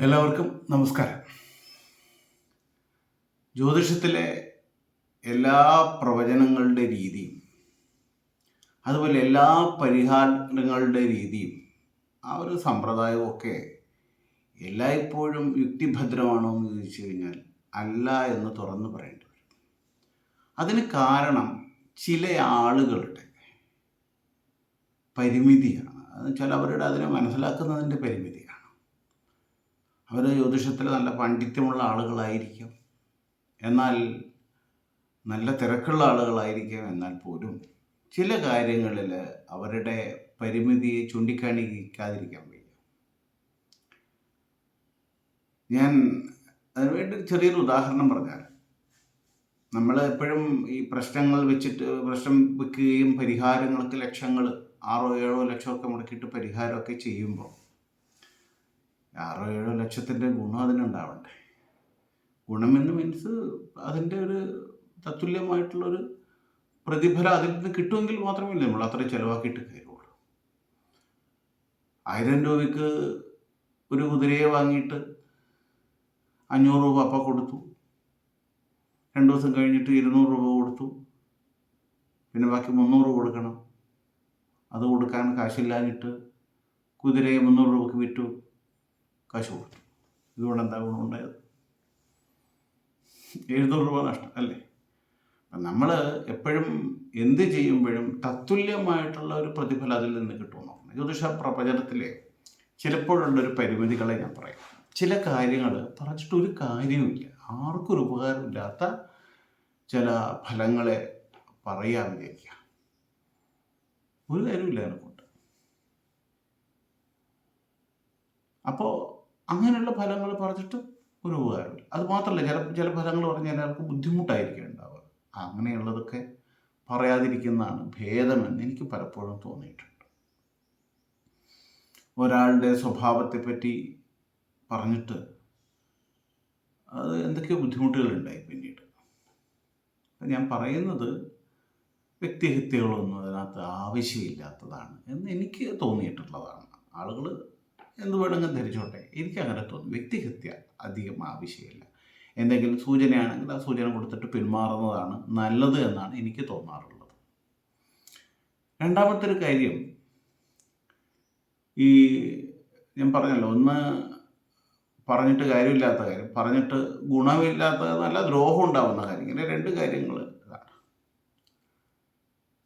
എല്ലാവർക്കും നമസ്കാരം. ജ്യോതിഷത്തിലെ എല്ലാ പ്രവചനങ്ങളുടെ രീതിയും അതുപോലെ എല്ലാ പരിഹാരങ്ങളുടെ രീതിയും ആ ഒരു സമ്പ്രദായവും ഒക്കെ എല്ലായ്പ്പോഴും യുക്തിഭദ്രമാണോ എന്ന് ചോദിച്ചു കഴിഞ്ഞാൽ അല്ല എന്ന് തുറന്നു പറയേണ്ടി വരും. അതിന് കാരണം ചില ആളുകളുടെ പരിമിതിയാണ്. എന്ന് വെച്ചാൽ അവരുടെ അതിനെ മനസ്സിലാക്കുന്നതിന്റെ പരിമിതിയാണ്. അവർ ജ്യോതിഷത്തിൽ നല്ല പാണ്ഡിത്യമുള്ള ആളുകളായിരിക്കും. എന്നാൽ നല്ല തിരക്കുള്ള ആളുകളായിരിക്കും എന്നാൽ പോലും ചില കാര്യങ്ങളിൽ അവരുടെ പരിമിതിയെ ചൂണ്ടിക്കാണിക്കാതിരിക്കാൻ വയ്യ. ഞാൻ അതിനുവേണ്ടി ചെറിയൊരു ഉദാഹരണം പറഞ്ഞാൽ നമ്മൾ എപ്പോഴും ഈ പ്രശ്നങ്ങൾ വെച്ചിട്ട് പ്രശ്നം വെക്കുകയും പരിഹാരങ്ങൾക്ക് ലക്ഷങ്ങൾ ആറോ ഏഴോ ലക്ഷമൊക്കെ മുടക്കിയിട്ട് പരിഹാരമൊക്കെ ചെയ്യുമ്പോൾ ആറോ ഏഴോ ലക്ഷത്തിന്റെ ഗുണം അതിനുണ്ടാവണ്ടേ ഗുണമെന്ന് മീൻസ് അതിന്റെ ഒരു തത്തുല്യമായിട്ടുള്ളൊരു പ്രതിഫലം അതിൽ നിന്ന് കിട്ടുമെങ്കിൽ മാത്രമേ നമ്മൾ അത്രയും ചിലവാക്കിയിട്ട് കയറുള്ളൂ ആയിരം രൂപയ്ക്ക് ഒരു കുതിരയെ വാങ്ങിയിട്ട് അഞ്ഞൂറ് രൂപ അപ്പ കൊടുത്തു. രണ്ട് ദിവസം കഴിഞ്ഞിട്ട് ഇരുന്നൂറ് രൂപ കൊടുത്തു. പിന്നെ ബാക്കി മുന്നൂറ് കൊടുക്കണം. അത് കൊടുക്കാൻ കാശില്ലാഞ്ഞിട്ട് കുതിരയെ മുന്നൂറ് രൂപക്ക് വിറ്റു. കാശ് ഇതുകൊണ്ട് എന്താ ഗുണമുണ്ടായത് എഴുന്നൂറ് രൂപ നഷ്ടം അല്ലേ? അപ്പം നമ്മൾ എപ്പോഴും എന്ത് ചെയ്യുമ്പോഴും തത്തുല്യമായിട്ടുള്ള ഒരു പ്രതിഫലം അതിൽ നിന്ന് കിട്ടുമെന്ന് ജ്യോതിഷ പ്രപചനത്തിലെ ചിലപ്പോഴുള്ളൊരു പരിമിതികളെ ഞാൻ പറയാം. ചില കാര്യങ്ങൾ പറഞ്ഞിട്ട് ഒരു കാര്യവുമില്ല. ആർക്കും ഒരു ഉപകാരമില്ലാത്ത ചില ഫലങ്ങളെ പറയാൻ വിചാരിക്കുക. ഒരു കാര്യമില്ല അതിനെക്കൊണ്ട്. അപ്പോൾ അങ്ങനെയുള്ള ഫലങ്ങൾ പറഞ്ഞിട്ട് ഒരു ഉപകാരമില്ല അത് മാത്രമല്ല ചില ചില ഫലങ്ങൾ പറഞ്ഞാൽ എല്ലാവർക്കും ബുദ്ധിമുട്ടായിരിക്കും ഉണ്ടാവുക. അങ്ങനെയുള്ളതൊക്കെ പറയാതിരിക്കുന്നതാണ് ഭേദമെന്ന് എനിക്ക് പലപ്പോഴും തോന്നിയിട്ടുണ്ട്. ഒരാളുടെ സ്വഭാവത്തെ പറ്റി പറഞ്ഞിട്ട് അത് എന്തൊക്കെയോ ബുദ്ധിമുട്ടുകളുണ്ടായി പിന്നീട്. ഞാൻ പറയുന്നത് വ്യക്തിഹത്യകളൊന്നും അതിനകത്ത് ആവശ്യമില്ലാത്തതാണ് എന്ന് എനിക്ക് തോന്നിയിട്ടുള്ളതാണ്. ആളുകൾ എന്ത് വേണമെങ്കിലും ധരിച്ചോട്ടെ. എനിക്ക് അങ്ങനെ തോന്നും. വ്യക്തിഹത്യ അധികം ആവശ്യമില്ല. എന്തെങ്കിലും സൂചനയാണെങ്കിൽ ആ സൂചന കൊടുത്തിട്ട് പിന്മാറുന്നതാണ് നല്ലത് എന്നാണ് എനിക്ക് തോന്നാറുള്ളത്. രണ്ടാമത്തെ ഒരു കാര്യം ഈ ഞാൻ പറഞ്ഞല്ലോ ഒന്ന് പറഞ്ഞിട്ട് കാര്യമില്ലാത്ത കാര്യം. പറഞ്ഞിട്ട് ഗുണമില്ലാത്ത നല്ല ദ്രോഹം ഉണ്ടാവുന്ന കാര്യം. ഇങ്ങനെ രണ്ട് കാര്യങ്ങൾ ഇതാണ്.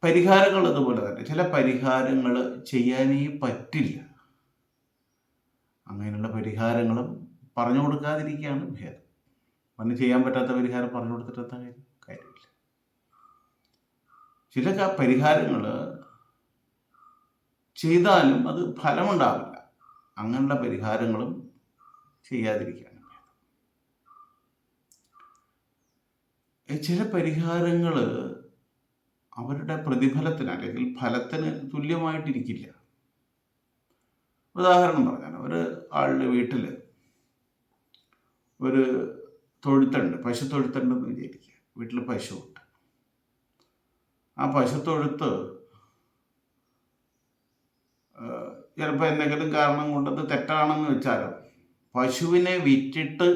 പരിഹാരങ്ങൾ ഇതുപോലെ തന്നെ. ചില പരിഹാരങ്ങൾ ചെയ്യാനേ പറ്റില്ല. അങ്ങനെയുള്ള പരിഹാരങ്ങളും പറഞ്ഞു കൊടുക്കാതിരിക്കുകയാണ് ഭേദം. പണ്ട് ചെയ്യാൻ പറ്റാത്ത പരിഹാരം പറഞ്ഞു കൊടുത്തിട്ട് എന്താ കാര്യം? കാര്യമില്ല. ചില പരിഹാരങ്ങൾ ചെയ്താലും അത് ഫലമുണ്ടാവില്ല. അങ്ങനെയുള്ള പരിഹാരങ്ങളും ചെയ്യാതിരിക്കുകയാണ് ചില പരിഹാരങ്ങൾ അവരുടെ പ്രതിഫലത്തിന് അല്ലെങ്കിൽ ഫലത്തിന് തുല്യമായിട്ടിരിക്കില്ല. ഉദാഹരണം പറഞ്ഞാൽ ഒരു ആളുടെ വീട്ടിൽ ഒരു തൊഴുത്തുണ്ട് പശു തൊഴുത്തുണ്ടെന്ന് വിചാരിക്കുക. വീട്ടിൽ പശു ഉണ്ട് ആ പശു തൊഴുത്ത് ചിലപ്പോൾ എന്തെങ്കിലും കാരണം കൊണ്ടത് തെറ്റാണെന്ന് വെച്ചാലോ പശുവിനെ വിറ്റിട്ട്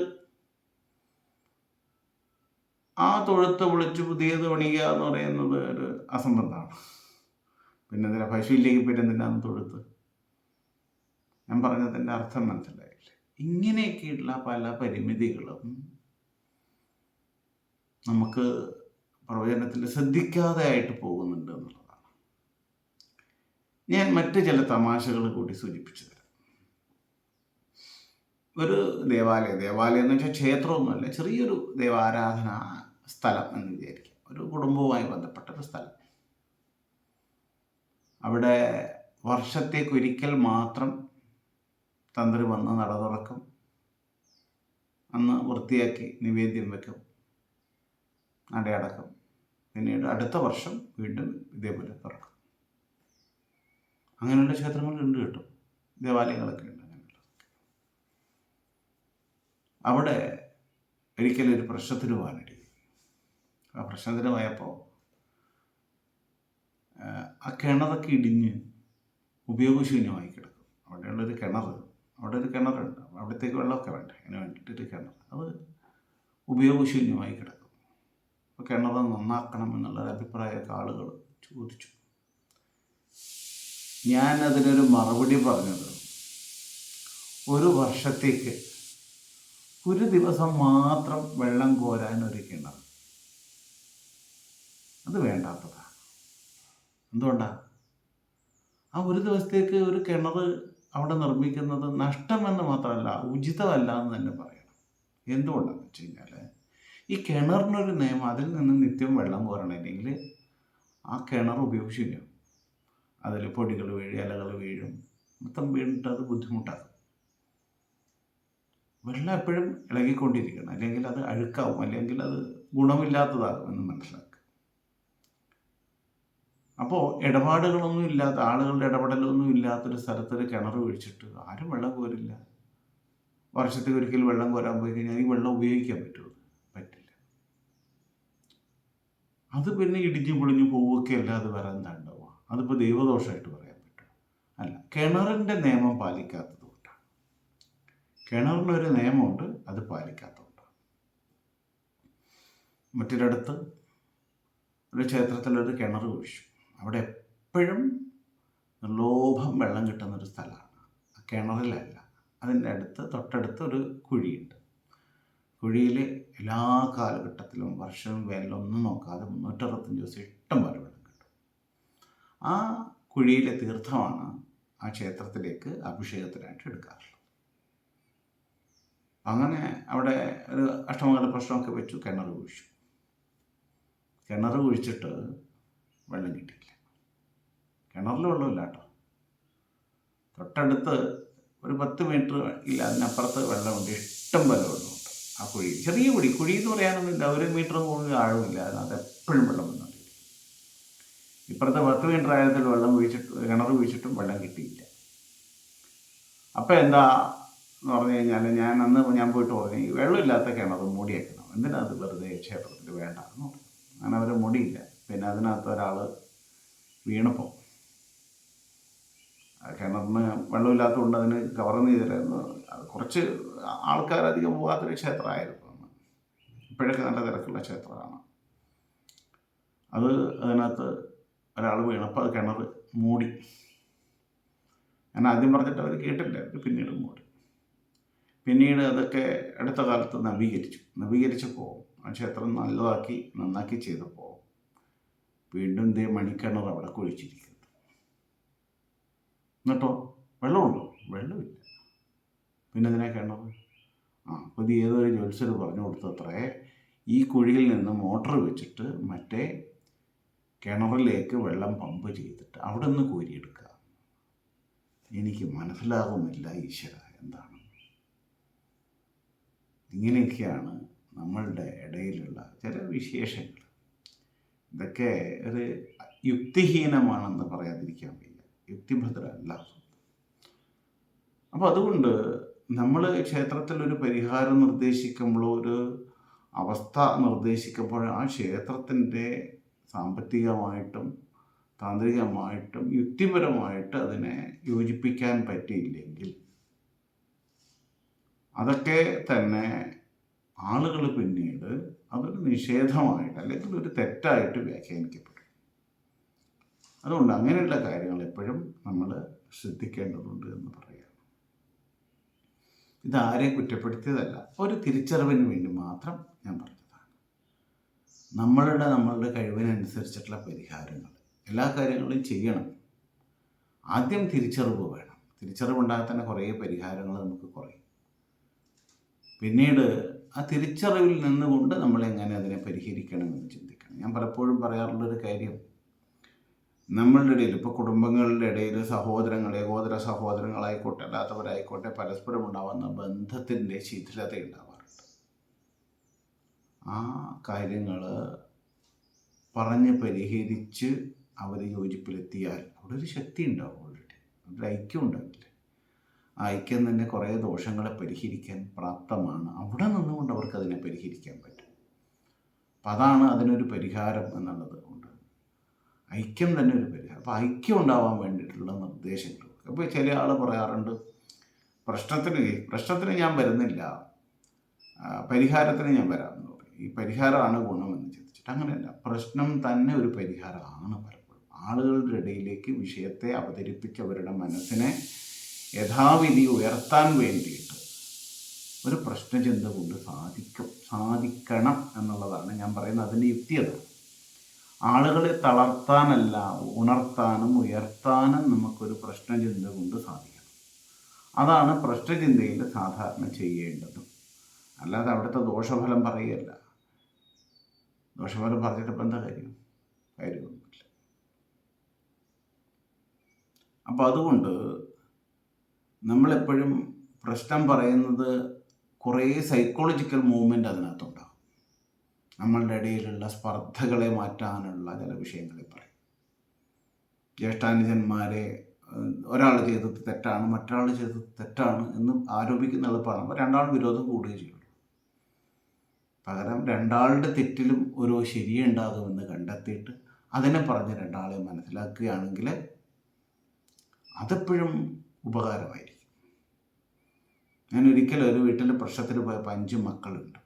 ആ തൊഴുത്ത് വിളിച്ച് പുതിയത് പണിയുക എന്ന് പറയുന്നത് ഒരു അസംബന്ധമാണ്. പിന്നെ എന്തിനാ? പശു ഇല്ലെങ്കിൽ പിന്നെ എന്തിനാണ് തൊഴുത്ത്? ഞാൻ പറഞ്ഞതിന്റെ അർത്ഥം മനസ്സിലായില്ല? ഇങ്ങനെയൊക്കെയുള്ള പല പരിമിതികളും നമുക്ക് പ്രവചനത്തിൽ ശ്രദ്ധിക്കാതെ ആയിട്ട് പോകുന്നുണ്ട് എന്നുള്ളതാണ്. ഞാൻ മറ്റു ചില തമാശകൾ കൂടി സൂചിപ്പിച്ചു തരാം. ഒരു ദേവാലയം ദേവാലയം എന്ന് വെച്ചാൽ ക്ഷേത്രമൊന്നുമല്ല ചെറിയൊരു ദേവാരാധന സ്ഥലം എന്ന് വിചാരിക്കാം. ഒരു കുടുംബവുമായി ബന്ധപ്പെട്ട ഒരു സ്ഥലം. അവിടെ വർഷത്തേക്കൊരിക്കൽ മാത്രം തന്ത്രി വന്ന് നട തുറക്കും. അന്ന് വൃത്തിയാക്കി നിവേദ്യം വെക്കും. നടയടക്കും പിന്നീട് അടുത്ത വർഷം വീണ്ടും ഇതേപോലെ തുറക്കും. അങ്ങനെയുള്ള ക്ഷേത്രങ്ങളുണ്ട് കേട്ടോ. ദേവാലയങ്ങളൊക്കെ ഉണ്ട് അങ്ങനെയുള്ള അവിടെ ഒരിക്കലും ഒരു പ്രശ്നത്തിന് ആ പ്രശ്നത്തിന് പോയപ്പോൾ ആ കിണറൊക്കെ ഇടിഞ്ഞ് ഉപയോഗശൂന്യമായി കിടക്കും. അവിടെയുള്ളൊരു കിണർ അവിടെ ഒരു കിണറുണ്ട്. അവിടത്തേക്ക് വെള്ളമൊക്കെ വേണ്ടേ? അതിന് വേണ്ടിയിട്ടൊരു കിണർ. അത് ഉപയോഗശൂന്യമായി കിടക്കും. അപ്പോൾ കിണർ നന്നാക്കണം എന്നുള്ളൊരു അഭിപ്രായമൊക്കെ ആളുകൾ ചോദിച്ചു. ഞാൻ അതിനൊരു മറുപടി പറഞ്ഞത് ഒരു വർഷത്തേക്ക് ഒരു ദിവസം മാത്രം വെള്ളം കോരാൻ ഒരു കിണർ. അത് വേണ്ടാത്തതാണ് എന്തുകൊണ്ടാണ് ആ ഒരു ദിവസത്തേക്ക് ഒരു കിണർ അവിടെ നിർമ്മിക്കുന്നത് നഷ്ടമെന്ന് മാത്രമല്ല ഉചിതമല്ല എന്ന് തന്നെ പറയണം. എന്തുകൊണ്ടാണെന്ന് വെച്ച് കഴിഞ്ഞാൽ ഈ കിണറിനൊരു നിയമം അതിൽ നിന്ന് നിത്യം വെള്ളം കോരണമെങ്കിൽ ആ കിണർ ഉപയോഗിച്ചില്ല അതിൽ പൊടികൾ വീഴും ഇലകൾ വീഴും മൊത്തം വീണിട്ട് അത് ബുദ്ധിമുട്ടാകും വെള്ളം എപ്പോഴും ഇളകിക്കൊണ്ടിരിക്കണം. അല്ലെങ്കിൽ അത് അഴുക്കാവും അല്ലെങ്കിൽ അത് ഗുണമില്ലാത്തതാകും എന്ന് മനസ്സിലാക്കുക അപ്പോൾ ഇടപാടുകളൊന്നും ഇല്ലാത്ത ആളുകളുടെ ഇടപെടലൊന്നും ഇല്ലാത്തൊരു സ്ഥലത്തൊരു കിണർ ഒഴിച്ചിട്ട് ആരും വെള്ളം കോരില്ല. വർഷത്തിൽ ഒരിക്കൽ വെള്ളം കോരാൻ പോയി കഴിഞ്ഞാൽ ഈ വെള്ളം ഉപയോഗിക്കാൻ പറ്റുമോ? പറ്റില്ല. അത് പിന്നെ ഇടിഞ്ഞു പൊളിഞ്ഞു പോവുകയൊക്കെ അല്ലാതെ വേറെ എന്താ ഉണ്ടാവുക? അതിപ്പോൾ ദൈവദോഷമായിട്ട് പറയാൻ പറ്റും. അല്ല കിണറിന്റെ നിയമം പാലിക്കാത്തത് കൊണ്ടാണ്. കിണറിനൊരു നിയമമുണ്ട് അത് പാലിക്കാത്തതുകൊണ്ടാണ്. മറ്റൊരിടത്ത് ഒരു ക്ഷേത്രത്തിലൊരു കിണർ കുഴിച്ചു അവിടെ എപ്പോഴും നിർലോഭം വെള്ളം കിട്ടുന്നൊരു സ്ഥലമാണ്. കിണറിലല്ല. അതിന്റെ അടുത്ത് തൊട്ടടുത്ത് ഒരു കുഴിയുണ്ട്. കുഴിയിൽ എല്ലാ കാലഘട്ടത്തിലും വർഷവും വേനലൊന്നും നോക്കാതെ മുന്നൂറ്ററുപത്തഞ്ച് ദിവസം ഇഷ്ടം പോലെ വെള്ളം കിട്ടും. ആ കുഴിയിലെ തീർത്ഥമാണ് ആ ക്ഷേത്രത്തിലേക്ക് അഭിഷേകത്തിനായിട്ട് എടുക്കാറുള്ളത്. അങ്ങനെ അവിടെ ഒരു അഷ്ടമംഗല പ്രശ്നമൊക്കെ വെച്ചു കിണർ കുഴിച്ചു. കിണർ കുഴിച്ചിട്ട് വെള്ളം കിട്ടിയില്ല കിണറിൽ വെള്ളമില്ല കേട്ടോ. തൊട്ടടുത്ത് ഒരു പത്ത് മീറ്റർ ഇല്ല അതിനപ്പുറത്ത് വെള്ളമുണ്ട്. ഇഷ്ടം പോലെ വെള്ളമുണ്ട്. ആ കുഴി ചെറിയ കുഴി. കുഴി എന്ന് പറയാനൊന്നുമില്ല. ഒരു മീറ്റർ കൂടുതൽ ആഴമില്ല അതിനകത്ത് എപ്പോഴും വെള്ളം വന്നുകൊണ്ടിരിക്കും ഇപ്പുറത്തെ പത്ത് മീറ്റർ ആഴത്തിൽ വെള്ളം കുഴിച്ചിട്ട് കിണർ കുഴിച്ചിട്ടും വെള്ളം കിട്ടിയില്ല. അപ്പം എന്താ എന്ന് പറഞ്ഞു കഴിഞ്ഞാൽ ഞാൻ അന്ന് ഞാൻ പോയിട്ട് പറഞ്ഞു ഈ വെള്ളമില്ലാത്ത കിണർ മൂടിയേക്കണം. എന്തിനാ അത് വെറുതെ ക്ഷേത്രത്തിൽ വേണ്ട എന്ന് പറഞ്ഞു അങ്ങനെ അവർ മുടിയില്ല. പിന്നെ അതിനകത്ത് ഒരാൾ വീണപ്പോൾ കിണറിന് വെള്ളമില്ലാത്തതുകൊണ്ട് അതിന് കവർന്ന് ചെയ്തിരുന്നു കുറച്ച് ആൾക്കാരധികം പോകാത്തൊരു ക്ഷേത്രമായിരുന്നു അന്ന്. ഇപ്പോഴൊക്കെ നല്ല തിരക്കുള്ള ക്ഷേത്രമാണ്. അത് അതിനകത്ത് ഒരാൾ വീണപ്പോൾ അത് കിണർ മൂടി. ഞാൻ ആദ്യം പറഞ്ഞിട്ട് അവർ കേട്ടില്ല. അത് പിന്നീട് മൂടി. പിന്നീട് അതൊക്കെ അടുത്ത കാലത്ത് നവീകരിച്ചു. നവീകരിച്ചപ്പോൾ ആ ക്ഷേത്രം നല്ലതാക്കി നന്നാക്കി ചെയ്തപ്പോൾ വീണ്ടും ദേ മണിക്കിണർ അവിടെ കുഴിച്ചിരിക്കുന്നു. എന്നിട്ടോ? വെള്ളമുണ്ടോ? വെള്ളമില്ല. പിന്നെ അതിനെ കിണർ? ആ അപ്പോൾ ഏതൊരു ജോത്സ്യർ പറഞ്ഞു കൊടുത്തത്രേ ഈ കുഴിയിൽ നിന്ന് മോട്ടർ വെച്ചിട്ട് മറ്റേ കിണറിലേക്ക് വെള്ളം പമ്പ് ചെയ്തിട്ട് അവിടെ നിന്ന് കോരിയെടുക്കുക. എനിക്ക് മനസ്സിലാകുന്നില്ല ഈശ്വര എന്താണ്? ഇങ്ങനെയൊക്കെയാണ് നമ്മളുടെ ഇടയിലുള്ള ചില വിശേഷങ്ങൾ. ഇതൊക്കെ ഒരു യുക്തിഹീനമാണെന്ന് പറയാതിരിക്കാൻ വയ്യ. യുക്തിഭദ്രമല്ല അപ്പോൾ അതുകൊണ്ട് നമ്മൾ ക്ഷേത്രത്തിൽ ഒരു പരിഹാരം നിർദ്ദേശിക്കുമ്പോൾ ഒരു അവസ്ഥ നിർദ്ദേശിക്കുമ്പോൾ ആ ക്ഷേത്രത്തിന്റെ സാമ്പത്തികമായിട്ടും താന്ത്രികമായിട്ടും യുക്തിപരമായിട്ട് അതിനെ യോജിപ്പിക്കാൻ പറ്റിയില്ലെങ്കിൽ അതൊക്കെ തന്നെ ആളുകൾ പിന്നീട് അതൊരു നിഷേധമായിട്ട് അല്ലെങ്കിൽ ഒരു തെറ്റായിട്ട് വ്യാഖ്യാനിക്കപ്പെടും. അതുകൊണ്ട് അങ്ങനെയുള്ള കാര്യങ്ങൾ എപ്പോഴും നമ്മൾ ശ്രദ്ധിക്കേണ്ടതുണ്ട് എന്ന് പറയാം. ഇതാരെയും കുറ്റപ്പെടുത്തിയതല്ല ഒരു തിരിച്ചറിവിന് വേണ്ടി മാത്രം ഞാൻ പറഞ്ഞതാണ്. നമ്മളുടെ നമ്മളുടെ കഴിവിനനുസരിച്ചിട്ടുള്ള പരിഹാരങ്ങൾ എല്ലാ കാര്യങ്ങളും ചെയ്യണം. ആദ്യം തിരിച്ചറിവ് വേണം. തിരിച്ചറിവ് ഉണ്ടാകാൻ തന്നെ കുറേ പരിഹാരങ്ങൾ നമുക്ക് കുറയും. പിന്നീട് ആ തിരിച്ചറിവിൽ നിന്നുകൊണ്ട് നമ്മൾ എങ്ങനെ അതിനെ പരിഹരിക്കണമെന്ന് ചിന്തിക്കണം. ഞാൻ പലപ്പോഴും പറയാറുള്ളൊരു കാര്യം നമ്മളുടെ ഇടയിൽ ഇപ്പോൾ കുടുംബങ്ങളുടെ ഇടയിൽ സഹോദരങ്ങൾ ഏകോദര സഹോദരങ്ങളായിക്കോട്ടെ അല്ലാത്തവരായിക്കോട്ടെ പരസ്പരം ഉണ്ടാവുന്ന ബന്ധത്തിന്റെ ശിഥിലത ഉണ്ടാവാറുണ്ട് ആ കാര്യങ്ങൾ പറഞ്ഞ് പരിഹരിച്ച് അവർ യോജിപ്പിലെത്തിയാൽ അവിടെ ഒരു ശക്തി ഉണ്ടാവും ഓൾറെഡി ഒരു ഐക്യം ഉണ്ടാവില്ല. ഐക്യം തന്നെ കുറേ ദോഷങ്ങളെ പരിഹരിക്കാൻ പ്രാപ്തമാണ്. അവിടെ നിന്നുകൊണ്ട് അവർക്ക് അതിനെ പരിഹരിക്കാൻ പറ്റും. അപ്പം അതാണ് അതിനൊരു പരിഹാരം എന്നുള്ളത് കൊണ്ട്. ഐക്യം തന്നെ ഒരു പരിഹാരം. അപ്പോൾ ഐക്യം ഉണ്ടാവാൻ വേണ്ടിയിട്ടുള്ള നിർദ്ദേശങ്ങൾ. അപ്പോൾ ചില ആൾ പറയാറുണ്ട് പ്രശ്നത്തിന് പ്രശ്നത്തിന് ഞാൻ വരുന്നില്ല. പരിഹാരത്തിന് ഞാൻ വരാമെന്ന് പറയും. ഈ പരിഹാരമാണ് ഗുണമെന്ന് ചിന്തിച്ചിട്ട്. അങ്ങനെയല്ല പ്രശ്നം തന്നെ ഒരു പരിഹാരമാണ് പലപ്പോഴും. ആളുകളുടെ ഇടയിലേക്ക് വിഷയത്തെ അവതരിപ്പിച്ചവരുടെ മനസ്സിനെ യഥാവിധി ഉയർത്താൻ വേണ്ടിയിട്ട് ഒരു പ്രശ്നചിന്ത കൊണ്ട് സാധിക്കും സാധിക്കണം എന്നുള്ളതാണ് ഞാൻ പറയുന്നത്. അതിന്റെ യുക്തി അതാണ്. ആളുകളെ തളർത്താനല്ല ഉണർത്താനും ഉയർത്താനും നമുക്കൊരു പ്രശ്നചിന്ത കൊണ്ട് സാധിക്കണം. അതാണ് പ്രശ്നചിന്തയിൽ സാധാരണ ചെയ്യേണ്ടത്. അല്ലാതെ അവിടുത്തെ ദോഷഫലം പറയുകയല്ല. ദോഷഫലം പറഞ്ഞിട്ട് ഇപ്പം എന്താ കാര്യം? കാര്യമൊന്നുമില്ല. അപ്പം അതുകൊണ്ട് നമ്മളെപ്പോഴും പ്രശ്നം പറയുന്നത് കുറേ സൈക്കോളജിക്കൽ മൂവ്മെന്റ് അതിനകത്തുണ്ടാകും നമ്മളുടെ ഇടയിലുള്ള സ്പർദ്ധകളെ മാറ്റാനുള്ള ചില വിഷയങ്ങളെ പറയും. ജ്യേഷ്ഠാനുജന്മാരെ ഒരാൾ ചെയ്തത് തെറ്റാണ് മറ്റൊരാൾ ചെയ്തത് തെറ്റാണ് എന്ന് ആരോപിക്കുന്ന എളുപ്പമാണ് അപ്പോൾ രണ്ടാളും വിരോധം കൂടുകയും ചെയ്യുള്ളൂ പകരം രണ്ടാളുടെ തെറ്റിലും ഒരു ശരിയുണ്ടാകുമെന്ന് കണ്ടെത്തിയിട്ട് അതിനെ പറഞ്ഞ് രണ്ടാളെ മനസ്സിലാക്കുകയാണെങ്കിൽ അതെപ്പോഴും ഉപകാരമായിരിക്കും. ഞാൻ ഒരിക്കലും ഒരു വീട്ടിൽ പ്രശ്നത്തിന് പോയപ്പോൾ അഞ്ച് മക്കളുണ്ട്.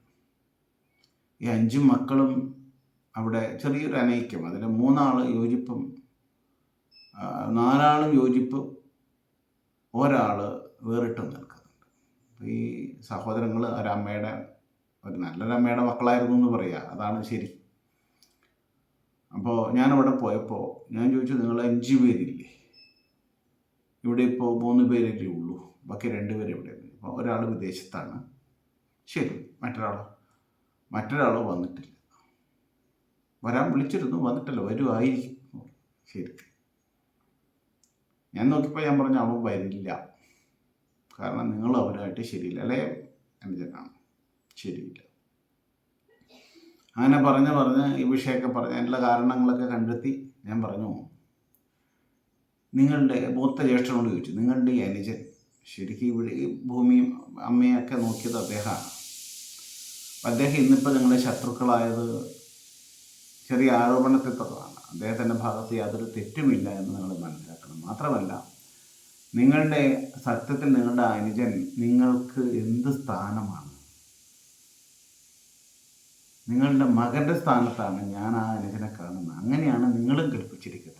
ഈ അഞ്ച് മക്കളും അവിടെ ചെറിയൊരു അനൈക്യം. അതിൽ മൂന്നാൾ യോജിപ്പും നാലാളും യോജിപ്പും ഒരാൾ വേറിട്ട് നിൽക്കുന്നുണ്ട്. ഈ സഹോദരങ്ങൾ ഒരമ്മയുടെ ഒരു നല്ലൊരമ്മയുടെ മക്കളായിരുന്നു എന്ന് പറയുക അതാണ് ശരി. അപ്പോൾ ഞാനവിടെ പോയപ്പോൾ ഞാൻ ചോദിച്ചു നിങ്ങൾ അഞ്ച് പേരില്ലേ? ഇവിടെ ഇപ്പോൾ മൂന്ന് പേരല്ലേ ഉള്ളൂ? ബാക്കി രണ്ടുപേരും പേര് ഇവിടെ അപ്പോൾ ഒരാൾ വിദേശത്താണ്. ശരി മറ്റൊരാളോ? മറ്റൊരാളോ വന്നിട്ടില്ല. വരാൻ വിളിച്ചിരുന്നു വന്നിട്ടില്ല വരുമായിരിക്കും ശരി. ഞാൻ നോക്കിയപ്പോൾ ഞാൻ പറഞ്ഞു അവൻ വരില്ല. കാരണം നിങ്ങൾ അവരുമായിട്ട് ശരിയില്ല. അല്ലേ? അനുജനാണ് ശരിയില്ല. അങ്ങനെ പറഞ്ഞ് പറഞ്ഞ് ഈ വിഷയമൊക്കെ പറഞ്ഞ് അതിനുള്ള കാരണങ്ങളൊക്കെ കണ്ടെത്തി ഞാൻ പറഞ്ഞു നിങ്ങളുടെ മൂത്ത ജ്യേഷ്ഠനോട് ചോദിച്ചു നിങ്ങളുടെ അനുജൻ ശരിക്കും ഇവിടെ ഈ ഭൂമിയും അമ്മയൊക്കെ നോക്കിയത് അദ്ദേഹമാണ്. അദ്ദേഹം ഇന്നിപ്പോൾ നിങ്ങളുടെ ശത്രുക്കളായത് ചെറിയ ആരോപണത്തിൽ തുടർന്നാണ് അദ്ദേഹത്തിന്റെ ഭാഗത്ത് യാതൊരു തെറ്റുമില്ല എന്ന് നിങ്ങൾ മനസ്സിലാക്കണം. മാത്രമല്ല നിങ്ങളുടെ സത്യത്തിൽ നിങ്ങളുടെ അനുജൻ നിങ്ങൾക്ക് എന്ത് സ്ഥാനമാണ്? നിങ്ങളുടെ മകന്റെ സ്ഥാനത്താണ് ഞാൻ ആ അനുജനെ കാണുന്നത്. അങ്ങനെയാണ് നിങ്ങളും കൽപ്പിച്ചിരിക്കുന്നത്.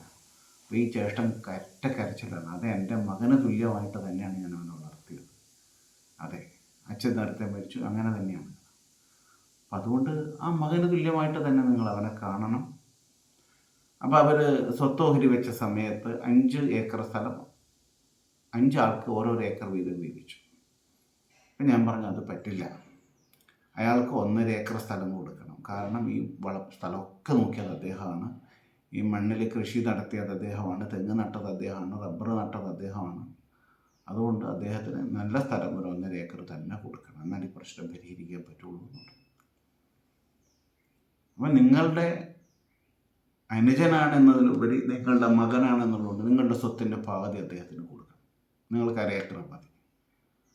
ഈ ചേഷ്ടം കറ്റ കരച്ചിലാണ്. അത് എന്റെ മകന് തുല്യമായിട്ട് തന്നെയാണ് ഞാൻ അവനെ വളർത്തിയത്. അതെ അച്ഛൻ നേരത്തെ മരിച്ചു. അങ്ങനെ തന്നെയാണ്. അപ്പം അതുകൊണ്ട് ആ മകന് തുല്യമായിട്ട് തന്നെ നിങ്ങൾ അവനെ കാണണം. അപ്പോൾ അവർ സ്വത്തോഹരി വെച്ച സമയത്ത് അഞ്ച് ഏക്കർ സ്ഥലം അഞ്ചാൾക്ക് ഓരോരോ ഏക്കർ വീതം വീതിച്ചു. അപ്പം ഞാൻ പറഞ്ഞു അത് പറ്റില്ല. അയാൾക്ക് ഒന്നര ഏക്കർ സ്ഥലം കൊടുക്കണം. കാരണം ഈ വള സ്ഥലമൊക്കെ നോക്കിയത് അദ്ദേഹമാണ് ഈ മണ്ണിൽ കൃഷി നടത്തിയത് അദ്ദേഹമാണ് തെങ്ങ് നട്ടത് അദ്ദേഹമാണ് റബ്ബർ നട്ടത് അദ്ദേഹമാണ്. അതുകൊണ്ട് അദ്ദേഹത്തിന് നല്ല സ്ഥലം ഒരു ഒന്നര ഏക്കർ തന്നെ കൊടുക്കണം. എന്നാൽ ഈ പ്രശ്നം പരിഹരിക്കാൻ പറ്റുള്ളൂ അപ്പം നിങ്ങളുടെ അനുജനാണെന്നതിലുപരി നിങ്ങളുടെ മകനാണെന്നുള്ളതുകൊണ്ട് നിങ്ങളുടെ സ്വത്തിന്റെ പാതി അദ്ദേഹത്തിന് കൊടുക്കണം. നിങ്ങൾക്ക് അരയേക്കർ മതി.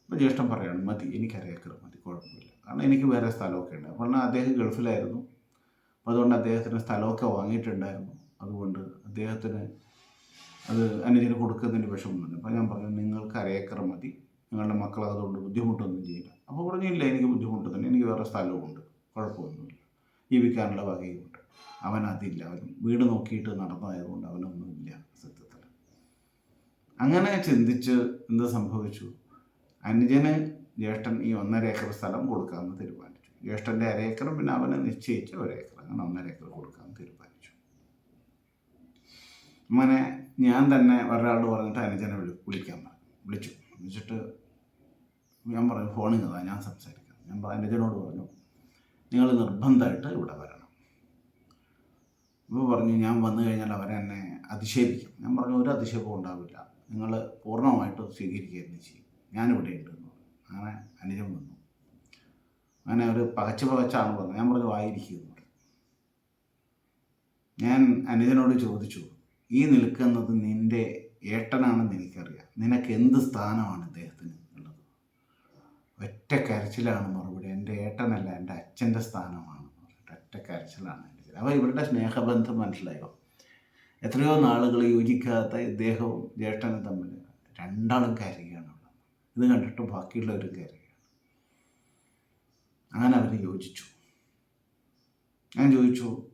അപ്പോൾ ജ്യേഷ്ഠൻ പറയാണ് മതി എനിക്ക് അരയേക്കർ മതി കുഴപ്പമില്ല. കാരണം എനിക്ക് വേറെ സ്ഥലമൊക്കെ ഉണ്ട്. അപ്പോൾ അദ്ദേഹം ഗൾഫിലായിരുന്നു. അപ്പോൾ അതുകൊണ്ട് അദ്ദേഹത്തിന് സ്ഥലമൊക്കെ വാങ്ങിയിട്ടുണ്ടായിരുന്നു. അതുകൊണ്ട് അദ്ദേഹത്തിന് അത് അനുജന് കൊടുക്കുന്നതിന് വിഷമമൊന്നുമില്ല. അപ്പോൾ ഞാൻ പറഞ്ഞു നിങ്ങൾക്ക് അരയേക്കർ മതി. നിങ്ങളുടെ മക്കൾ അതുകൊണ്ട് ബുദ്ധിമുട്ടൊന്നും ചെയ്യില്ല. അപ്പോൾ പറഞ്ഞില്ല എനിക്ക് ബുദ്ധിമുട്ട് തന്നെ. എനിക്ക് വേറെ സ്ഥലവുമുണ്ട്. കുഴപ്പമൊന്നുമില്ല. ജീവിക്കാനുള്ള വകയുമുണ്ട്. അവൻ അതില്ല. അവൻ വീട് നോക്കിയിട്ട് നടന്നതായതുകൊണ്ട് അവനൊന്നുമില്ല സത്യത്തിൽ. അങ്ങനെ ചിന്തിച്ച് എന്ത് സംഭവിച്ചു? അനുജന് ജ്യേഷ്ഠൻ ഈ ഒന്നര ഏക്കർ സ്ഥലം കൊടുക്കാമെന്ന് തീരുമാനിച്ചു. ജ്യേഷ്ഠന്റെ അരേക്കറും പിന്നെ അവനെ നിശ്ചയിച്ച ഒരേക്കർ. അങ്ങനെ ഒന്നര ഏക്കർ തീരുമാനിച്ചു അങ്ങനെ ഞാൻ തന്നെ ഒരാളോട് പറഞ്ഞിട്ട് അനുജനെ വിളി വിളിക്കാൻ പറഞ്ഞു. വിളിച്ചു. വിളിച്ചിട്ട് ഞാൻ പറഞ്ഞു ഫോണിൽ നിന്നതാ ഞാൻ സംസാരിക്കാം. ഞാൻ അനുജനോട് പറഞ്ഞു നിങ്ങൾ നിർബന്ധമായിട്ട് ഇവിടെ വരണം. ഇപ്പോൾ പറഞ്ഞു ഞാൻ വന്നു കഴിഞ്ഞാൽ അവരെന്നെ അധിക്ഷേപിക്കും. ഞാൻ പറഞ്ഞു ഒരു അധിക്ഷേപവും ഉണ്ടാവില്ല. നിങ്ങൾ പൂർണമായിട്ട് സ്വീകരിക്കുക തന്നെ ചെയ്യും. ഞാനിവിടെ ഉണ്ട് എന്ന് പറഞ്ഞു. അങ്ങനെ അനുജൻ വന്നു. അങ്ങനെ ഒരു പകച്ച് പകച്ചാണ് പറഞ്ഞത് ഞാൻ പറഞ്ഞു വായിരിക്കുന്നു ഞാൻ അനുജനോട് ചോദിച്ചു ഈ നിൽക്കുന്നത് നിന്റെ ഏട്ടനാണെന്ന് എനിക്കറിയാം. നിനക്ക് എന്ത് സ്ഥാനമാണ് ഇദ്ദേഹത്തിന് ഉള്ളത്? ഒറ്റ കരച്ചിലാണ് മറുപടി. എന്റെ ഏട്ടനല്ല എന്റെ അച്ഛന്റെ സ്ഥാനമാണ്. ഒറ്റ കരച്ചിലാണ് എന്റെ അപ്പോൾ ഇവരുടെ സ്നേഹബന്ധം മനസ്സിലായോ? എത്രയോ നാളുകൾ യോജിക്കാത്ത ഇദ്ദേഹവും ജ്യേഷ്ഠനും തമ്മിൽ രണ്ടാളും കരയുകയാണ് ഇത് കണ്ടിട്ട് ബാക്കിയുള്ളവരും കരയുകയാണ്. അങ്ങനെ അവർ യോജിച്ചു. ഞാൻ ചോദിച്ചു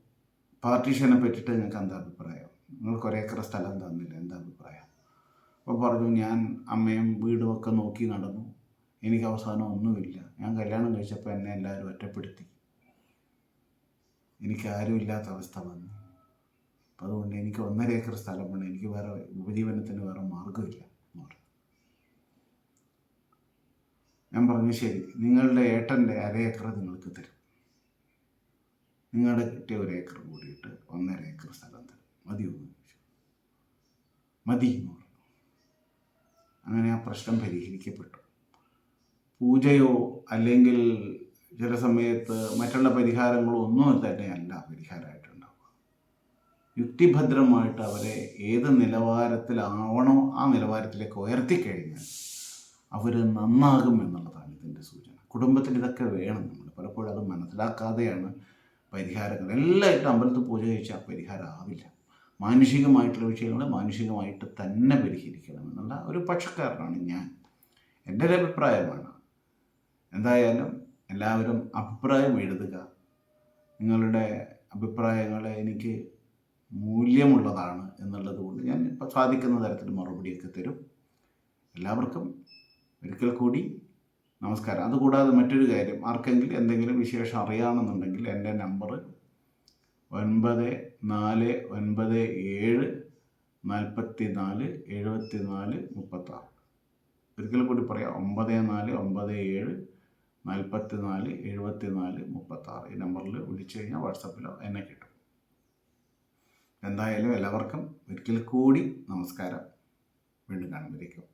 പാർട്ടീഷനെ പറ്റിയിട്ട് നിങ്ങൾക്ക് എന്താ അഭിപ്രായം? നിങ്ങൾ കുറേ ഏക്കർ സ്ഥലം തന്നില്ല. എന്താ അഭിപ്രായം? അപ്പോൾ പറഞ്ഞു ഞാൻ അമ്മയും വീടും ഒക്കെ നോക്കി നടന്നു. എനിക്ക് അവസാനം ഒന്നുമില്ല. ഞാൻ കല്യാണം കഴിച്ചപ്പോൾ എന്നെ എല്ലാവരും ഒറ്റപ്പെടുത്തി. എനിക്ക് ആരുമില്ലാത്ത അവസ്ഥ വന്നു. അപ്പം അതുകൊണ്ട് എനിക്ക് ഒന്നര ഏക്കർ സ്ഥലം വേണം. എനിക്ക് വേറെ ഉപജീവനത്തിന് വേറെ മാർഗമില്ല ഞാൻ പറഞ്ഞു ശരി. നിങ്ങളുടെ ഏട്ടന്റെ അര ഏക്കർ നിങ്ങൾക്ക് തരും. നിങ്ങളുടെ കിട്ടിയ ഒരു ഏക്കർ കൂടിയിട്ട് ഒന്നര ഏക്കർ സ്ഥലം തരും. മതി എന്ന് പറഞ്ഞു. അങ്ങനെ ആ പ്രശ്നം പരിഹരിക്കപ്പെട്ടു. പൂജയോ അല്ലെങ്കിൽ ചില സമയത്ത് മറ്റുള്ള പരിഹാരങ്ങളോ ഒന്നും തന്നെയല്ല പരിഹാരമായിട്ടുണ്ടാവുക. യുക്തിഭദ്രമായിട്ട് അവരെ ഏത് നിലവാരത്തിലാവണോ ആ നിലവാരത്തിലേക്ക് ഉയർത്തിക്കഴിഞ്ഞാൽ അവർ നന്നാകും എന്നുള്ളതാണ് ഇതിന്റെ സൂചന. കുടുംബത്തിന് ഇതൊക്കെ വേണം നമ്മൾ. പലപ്പോഴും അത് മനസ്സിലാക്കാതെയാണ് പരിഹാരങ്ങൾ. എല്ലായിട്ടും അമ്പലത്തിൽ പൂജ കഴിച്ചാൽ പരിഹാരം ആവില്ല. മാനുഷികമായിട്ടുള്ള വിഷയങ്ങളെ മാനുഷികമായിട്ട് തന്നെ പരിഹരിക്കണം എന്നുള്ള ഒരു പക്ഷക്കാരനാണ് ഞാൻ. എന്റെ ഒരു അഭിപ്രായമാണ്. എന്തായാലും എല്ലാവരും അഭിപ്രായം എഴുതുക. നിങ്ങളുടെ അഭിപ്രായങ്ങളെ എനിക്ക് മൂല്യമുള്ളതാണ് എന്നുള്ളത് കൊണ്ട് ഞാൻ ഇപ്പോൾ സാധിക്കുന്ന തരത്തിൽ മറുപടിയൊക്കെ തരും. എല്ലാവർക്കും ഒരിക്കൽ കൂടി നമസ്കാരം. അതുകൂടാതെ മറ്റൊരു കാര്യം ആർക്കെങ്കിലും എന്തെങ്കിലും വിശേഷം അറിയാമെന്നുണ്ടെങ്കിൽ എന്റെ നമ്പർ ഒൻപത് നാല് ഒൻപത് ഏഴ് നാൽപ്പത്തി നാല് എഴുപത്തി നാല് മുപ്പത്താറ്. ഒരിക്കൽ കൂടി പറയാം ഒമ്പത് നാല് ഒമ്പത് ഏഴ് നാൽപ്പത്തി നാല് എഴുപത്തി നാല് മുപ്പത്താറ്. ഈ നമ്പറിൽ വിളിച്ചു കഴിഞ്ഞാൽ വാട്സപ്പിലോ എന്നെ കിട്ടും. എന്തായാലും എല്ലാവർക്കും ഒരിക്കൽ കൂടി നമസ്കാരം. വീണ്ടും കാണുമ്പോഴേക്കും.